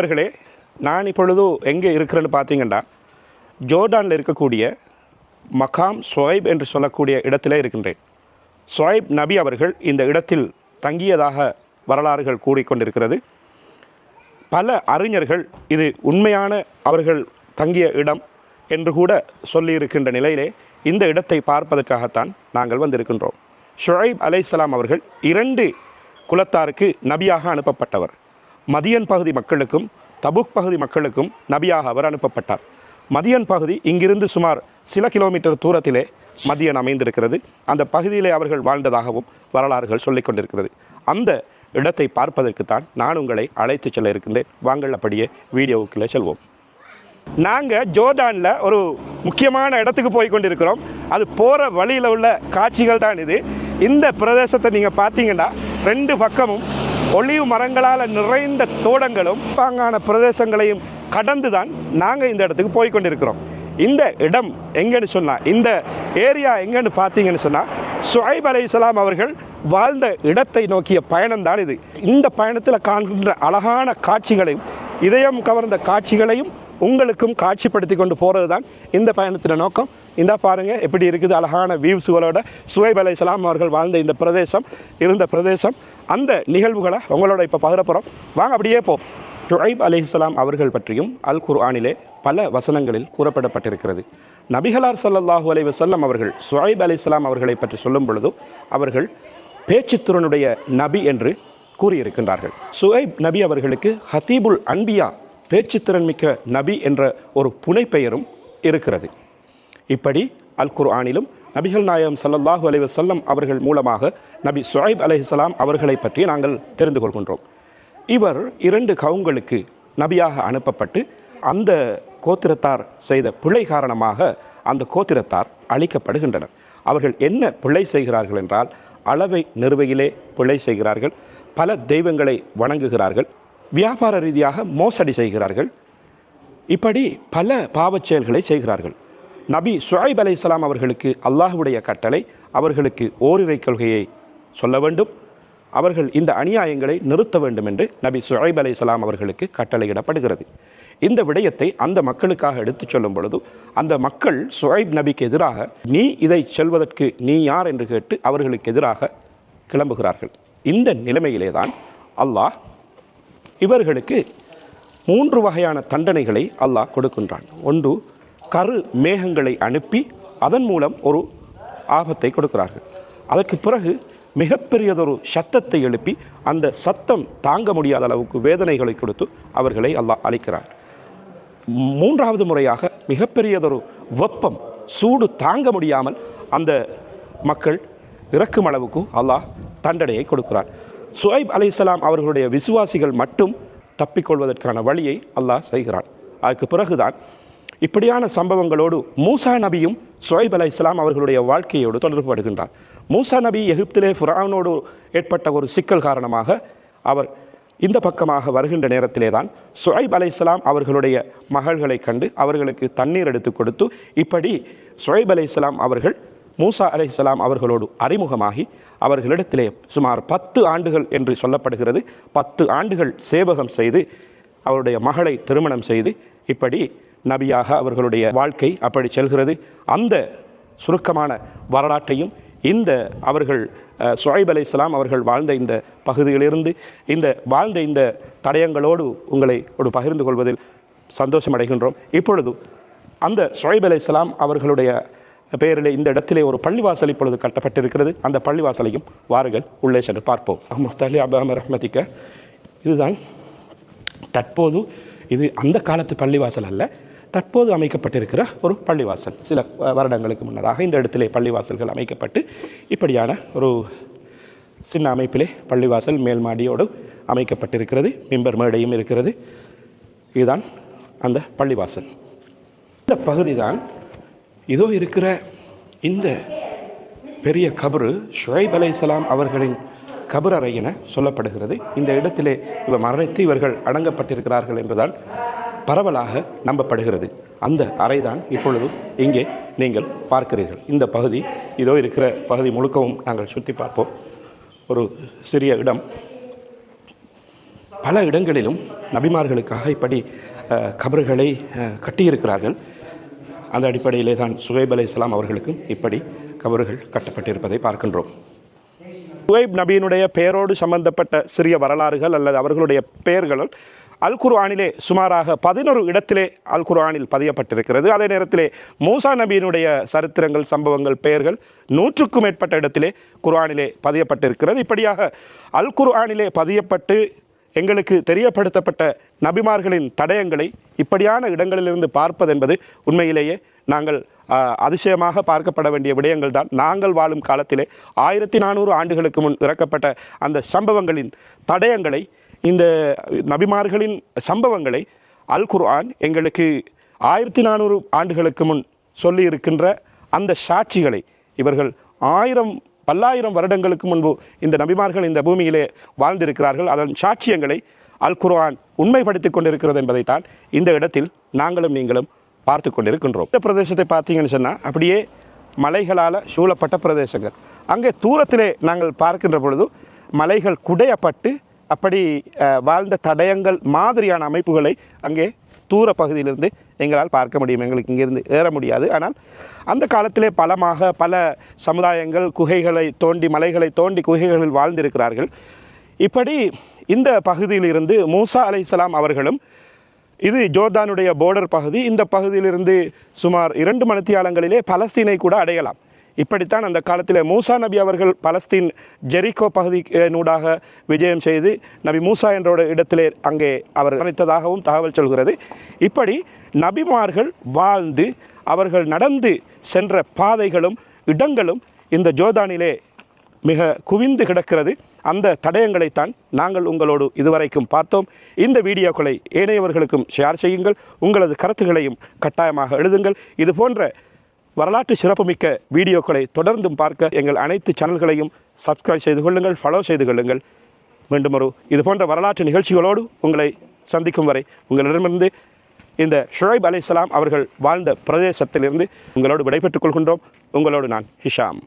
நண்பர்களே நான் இப்பொழுது எங்கே இருக்கிறேன்னு பார்த்தீங்கன்னா ஜோர்டானில் இருக்கக்கூடிய மகாம் சொய்ப் என்று சொல்லக்கூடிய இடத்திலே இருக்கின்றேன். சொய்ப் நபி அவர்கள் இந்த இடத்தில் தங்கியதாக வரலாறுகள் கூடிக்கொண்டிருக்கிறது. பல அறிஞர்கள் இது உண்மையான அவர்கள் தங்கிய இடம் என்று கூட சொல்லியிருக்கின்ற நிலையிலே இந்த இடத்தை பார்ப்பதற்காகத்தான் நாங்கள் வந்திருக்கின்றோம். ஷுஐப் அலைஹிஸ்ஸலாம் அவர்கள் இரண்டு குலத்தாருக்கு நபியாக அனுப்பப்பட்டவர். மதியன் பகுதி மக்களுக்கும் தபுக் பகுதி மக்களுக்கும் நபியாக அவர் அனுப்பப்பட்டார். மதியன் பகுதி இங்கிருந்து சுமார் சில கிலோமீட்டர் தூரத்திலே மதியன் அமைந்திருக்கிறது. அந்த பகுதியிலே அவர்கள் வாழ்ந்ததாகவும் வரலாறுகள் சொல்லிக் கொண்டிருக்கிறது. அந்த இடத்தை பார்ப்பதற்குத்தான் நான் உங்களை அழைத்து செல்ல இருக்கின்றேன். வாங்கள் அப்படியே வீடியோவுக்குள்ளே செல்வோம். நாங்கள் ஜோர்டானில் ஒரு முக்கியமான இடத்துக்கு போய் கொண்டிருக்கிறோம். அது போகிற வழியில் உள்ள காட்சிகள் தான் இது. இந்த பிரதேசத்தை நீங்கள் பார்த்தீங்கன்னா ரெண்டு பக்கமும் ஒளிவு மரங்களால் நிறைந்த தோட்டங்களும் பாங்கான பிரதேசங்களையும் கடந்து தான் நாங்கள் இந்த இடத்துக்கு போய் கொண்டிருக்கிறோம். இந்த இடம் எங்கன்னு சொன்னால் இந்த ஏரியா எங்கன்னு பார்த்தீங்கன்னு சொன்னால் சுஹைப் அலைஹிஸ்ஸலாம் அவர்கள் வாழ்ந்த இடத்தை நோக்கிய பயணம்தான் இது. இந்த பயணத்தில் காண்கின்ற அழகான காட்சிகளையும் இதயம் கவர்ந்த காட்சிகளையும் உங்களுக்கும் காட்சிப்படுத்தி கொண்டு போகிறது தான் இந்த பயணத்தின் நோக்கம். இந்த பாருங்கள் எப்படி இருக்குது அழகான வியூஸுகளோட சுவைப் அலைஹிஸ்ஸலாம் அவர்கள் வாழ்ந்த இந்த பிரதேசம் இருந்த பிரதேசம். அந்த நிகழ்வுகளை உங்களோட இப்போ பகிரப்புறம் வாங்க அப்படியே போ ஷுஐப் அலைஹிஸ்ஸலாம் அவர்கள் பற்றியும் அல் குர்ஆனிலே பல வசனங்களில் கூறப்படப்பட்டிருக்கிறது. நபிகளார் ஸல்லல்லாஹு அலி வசல்லம் அவர்கள் ஷுஐப் அலைஹிஸ்ஸலாம் அவர்களை பற்றி சொல்லும் பொழுது அவர்கள் பேச்சுத்திறனுடைய நபி என்று கூறியிருக்கின்றார்கள். சுஹைப் நபி அவர்களுக்கு ஹதீபுல் அன்பியா பேச்சுத்திறன் மிக்க நபி என்ற ஒரு புனைப்பெயரும் இருக்கிறது. இப்படி அல் குர்ஆனிலும் நபிகள் நாயகம் சல்லல்லாஹு அலி வஸல்லம் அவர்கள் மூலமாக நபி சுஹைப் அலைஹிஸ்ஸலாம் அவர்களை பற்றி நாங்கள் தெரிந்து கொள்கின்றோம். இவர் இரண்டு கவுங்களுக்கு நபியாக அனுப்பப்பட்டு அந்த கோத்திரத்தார் செய்த பிழை காரணமாக அந்த கோத்திரத்தார் அழிக்கப்படுகின்றனர். அவர்கள் என்ன பிழை செய்கிறார்கள் என்றால் அளவை நிறுவையிலே பிழை செய்கிறார்கள் பல தெய்வங்களை வணங்குகிறார்கள் வியாபார ரீதியாக மோசடி செய்கிறார்கள். இப்படி பல பாவச் செயல்களை செய்கிறார்கள். நபி சுஹைப் அலைஹிஸ்ஸலாம் அவர்களுக்கு அல்லாஹுடைய கட்டளை அவர்களுக்கு ஓரிரை கொள்கையை சொல்ல வேண்டும். அவர்கள் இந்த அநியாயங்களை நிறுத்த வேண்டும் என்று நபி சுஹைப் அலைஹிஸ்ஸலாம் அவர்களுக்கு கட்டளையிடப்படுகிறது. இந்த விடயத்தை அந்த மக்களுக்காக எடுத்துச் சொல்லும் பொழுது அந்த மக்கள் சுஹைப் நபிக்கு எதிராக நீ இதை சொல்வதற்கு நீ யார்? என்று கேட்டு அவர்களுக்கு எதிராக கிளம்புகிறார்கள். இந்த நிலைமையிலே தான் அல்லாஹ் இவர்களுக்கு மூன்று வகையான தண்டனைகளை அல்லாஹ் கொடுக்கின்றான். ஒன்று கரு மேகங்களை அனுப்பி அதன் மூலம் ஒரு ஆபத்தை கொடுக்கிறார்கள். அதற்கு பிறகு மிகப்பெரியதொரு சத்தத்தை எழுப்பி அந்த சத்தம் தாங்க முடியாத அளவுக்கு வேதனைகளை கொடுத்து அவர்களை அல்லாஹ் அளிக்கிறார் மூன்றாவது முறையாக மிகப்பெரியதொரு வெப்பம் சூடு தாங்க முடியாமல் அந்த மக்கள் இறக்கும் அளவுக்கு அல்லாஹ் தண்டனையை கொடுக்கிறார் சுஹைப் அலிசலாம் அவர்களுடைய விசுவாசிகள் மட்டும் தப்பிக்கொள்வதற்கான வழியை அல்லாஹ் செய்கிறான். அதுக்கு பிறகுதான் இப்படியான சம்பவங்களோடு மூசா நபியும் சுஹைப் இஸ்லாம் அவர்களுடைய வாழ்க்கையோடு தொடர்புபடுகின்றார் மூசா நபி எகிப்திலே ஃபுரானோடு ஏற்பட்ட ஒரு சிக்கல் காரணமாக அவர் இந்த பக்கமாக வருகின்ற நேரத்திலே தான் சுஹைப் இஸ்லாம் அவர்களுடைய மகள்களை கண்டு அவர்களுக்கு தண்ணீர் எடுத்து கொடுத்து இப்படி சுஹைப் இஸ்லாம் அவர்கள் மூசா அலைஹிஸ்ஸலாம் அவர்களோடு அறிமுகமாகி அவர்களிடத்திலே சுமார் பத்து ஆண்டுகள் என்று சொல்லப்படுகிறது. பத்து ஆண்டுகள் சேவகம் செய்து அவருடைய மகளை திருமணம் செய்து இப்படி நபியாக அவர்களுடைய வாழ்க்கை அப்படி செல்கிறது. அந்த சுருக்கமான வரலாற்றையும் இந்த அவர்கள் சுஹைப் சுஹைப் இஸ்லாம் அவர்கள் வாழ்ந்த இந்த பகுதியிலிருந்து இந்த வாழ்ந்த இந்த தடயங்களோடு உங்களை ஒரு பகிர்ந்து கொள்வதில் சந்தோஷம் அடைகின்றோம் இப்பொழுது அந்த சுஹைப் அலைஹிஸ்ஸலாம் அவர்களுடைய பெயரிலே இந்த இடத்திலே ஒரு பள்ளிவாசல் இப்பொழுது கட்டப்பட்டிருக்கிறது. அந்த பள்ளிவாசலையும் வாருங்கள் உள்ளே சென்று பார்ப்போம். அஹமத் அலி அபாம ரஹ்மதிக்க. இதுதான் தற்போது இது அந்த காலத்து பள்ளிவாசல் அல்ல. தற்போது அமைக்கப்பட்டிருக்கிற ஒரு பள்ளிவாசல். சில வருடங்களுக்கு முன்னதாக இந்த இடத்திலே பள்ளிவாசல்கள் அமைக்கப்பட்டு இப்படியான ஒரு சின்ன அமைப்பிலே பள்ளிவாசல் மேல் மாடியோடு அமைக்கப்பட்டிருக்கிறது. மிம்பர் மேடையும் இருக்கிறது. இதுதான் அந்த பள்ளிவாசல். இந்த பகுதி தான் இதோ இருக்கிற இந்த பெரிய கபரு ஷுவைப் அலைஹிஸ்ஸலாம் அவர்களின் கபரறை என சொல்லப்படுகிறது. இந்த இடத்திலே இவர் மரணித்து இவர்கள் அடங்கப்பட்டிருக்கிறார்கள் என்பதால் பரவலாக நம்பப்படுகிறது. அந்த அறைதான் இப்பொழுது இங்கே நீங்கள் பார்க்கிறீர்கள். இந்த பகுதி இதோ இருக்கிற பகுதி முழுக்கவும் நாங்கள் சுற்றி பார்ப்போம். ஒரு சிறிய இடம். பல இடங்களிலும் நபிமார்களுக்காக இப்படி கபர்களை கட்டியிருக்கிறார்கள். அந்த அடிப்படையிலே தான் சுஹைப் அலை இஸ்லாம் அவர்களுக்கும் இப்படி கபர்கள் கட்டப்பட்டிருப்பதை பார்க்கின்றோம். சுஹைப் நபியினுடைய பெயரோடு சம்பந்தப்பட்ட சிறிய வரலாறுகள் அல்லது அவர்களுடைய பெயர்களால் அல் குர்ஆனிலே சுமாராக பதினொரு இடத்திலே அல் குர்ஆனில் பதியப்பட்டிருக்கிறது. அதே நேரத்திலே மூசா நபியினுடைய சரித்திரங்கள் சம்பவங்கள் பெயர்கள் நூற்றுக்கும் மேற்பட்ட இடத்திலே குர்ஆனிலே பதியப்பட்டிருக்கிறது. இப்படியாக அல் குர்ஆனிலே பதியப்பட்டு எங்களுக்கு தெரியப்படுத்தப்பட்ட நபிமார்களின் தடயங்களை இப்படியான இடங்களிலிருந்து பார்ப்பது என்பது உண்மையிலேயே நாங்கள் அதிசயமாக பார்க்கப்பட வேண்டிய விடயங்கள் தான். நாங்கள் வாழும் காலத்திலே ஆயிரத்தி நானூறு ஆண்டுகளுக்கு முன் இறக்கப்பட்ட அந்த சம்பவங்களின் தடயங்களை இந்த நபிமார்களின் சம்பவங்களை அல் குர்ஆன் எங்களுக்கு ஆயிரத்தி நானூறு ஆண்டுகளுக்கு முன் சொல்லி இருக்கின்ற அந்த சாட்சிகளை இவர்கள் ஆயிரம் பல்லாயிரம் வருடங்களுக்கு முன்பு இந்த நபிமார்கள் இந்த பூமியிலே வாழ்ந்திருக்கிறார்கள். அதன் சாட்சியங்களை அல் குர்ஆன் உண்மைப்படுத்திக் கொண்டிருக்கிறது என்பதைத்தான் இந்த இடத்தில் நாங்களும் நீங்களும் பார்த்து கொண்டிருக்கின்றோம். இந்த பிரதேசத்தை பார்த்தீங்கன்னு சொன்னால் அப்படியே மலைகளால் சூழப்பட்ட பிரதேசங்கள். அங்கே தூரத்திலே நாங்கள் பார்க்கின்ற பொழுது மலைகள் குடையப்பட்டு அப்படி வாழ்ந்த தடயங்கள் மாதிரியான அமைப்புகளை அங்கே தூர பகுதியிலிருந்து எங்களால் பார்க்க முடியும். எங்களுக்கு இங்கிருந்து ஏற முடியாது. ஆனால் அந்த காலத்திலே பலமாக பல சமுதாயங்கள் குகைகளை தோண்டி மலைகளை தோண்டி குகைகளில் வாழ்ந்திருக்கிறார்கள். இப்படி இந்த பகுதியிலிருந்து மூசா அலைஹிஸ்ஸலாம் அவர்களும் இது ஜோர்தானுடைய போர்டர் பகுதி. இந்த பகுதியிலிருந்து சுமார் இரண்டு மணித்தியாலங்களிலே பலஸ்தீனை கூட அடையலாம். இப்படித்தான் அந்த காலத்தில் மூசா நபி அவர்கள் பலஸ்தீன் ஜெரிகோ பகுதியினூடாக விஜயம் செய்து நபி மூசா என்ற இடத்திலே அங்கே அவர் நினைத்ததாகவும் தகவல் சொல்கிறது. இப்படி நபிமார்கள் வாழ்ந்து அவர்கள் நடந்து சென்ற பாதைகளும் இடங்களும் இந்த ஜோர்தானிலே மிக குவிந்து கிடக்கிறது. அந்த தடயங்களைத்தான் நாங்கள் உங்களோடு இதுவரைக்கும் பார்த்தோம். இந்த வீடியோக்களை ஏனையவர்களுக்கும் ஷேர் செய்யுங்கள். உங்களது கருத்துகளையும் கட்டாயமாக எழுதுங்கள். இது போன்ற வரலாற்று சிறப்புமிக்க வீடியோக்களை தொடர்ந்தும் பார்க்க எங்கள் அனைத்து சேனல்களையும் சப்ஸ்கிரைப் செய்து கொள்ளுங்கள் ஃபாலோ செய்து கொள்ளுங்கள். மீண்டும் ஒரு இது போன்ற வரலாற்று நிகழ்ச்சிகளோடு உங்களை சந்திக்கும் வரை உங்களிடமிருந்து இந்த ஷுரைப் அலைஹிஸ்ஸலாம் அவர்கள் வாழ்ந்த பிரதேசத்திலிருந்து உங்களோடு விடைபெற்றுக் கொள்கின்றோம். உங்களோடு நான் ஹிஷாம்.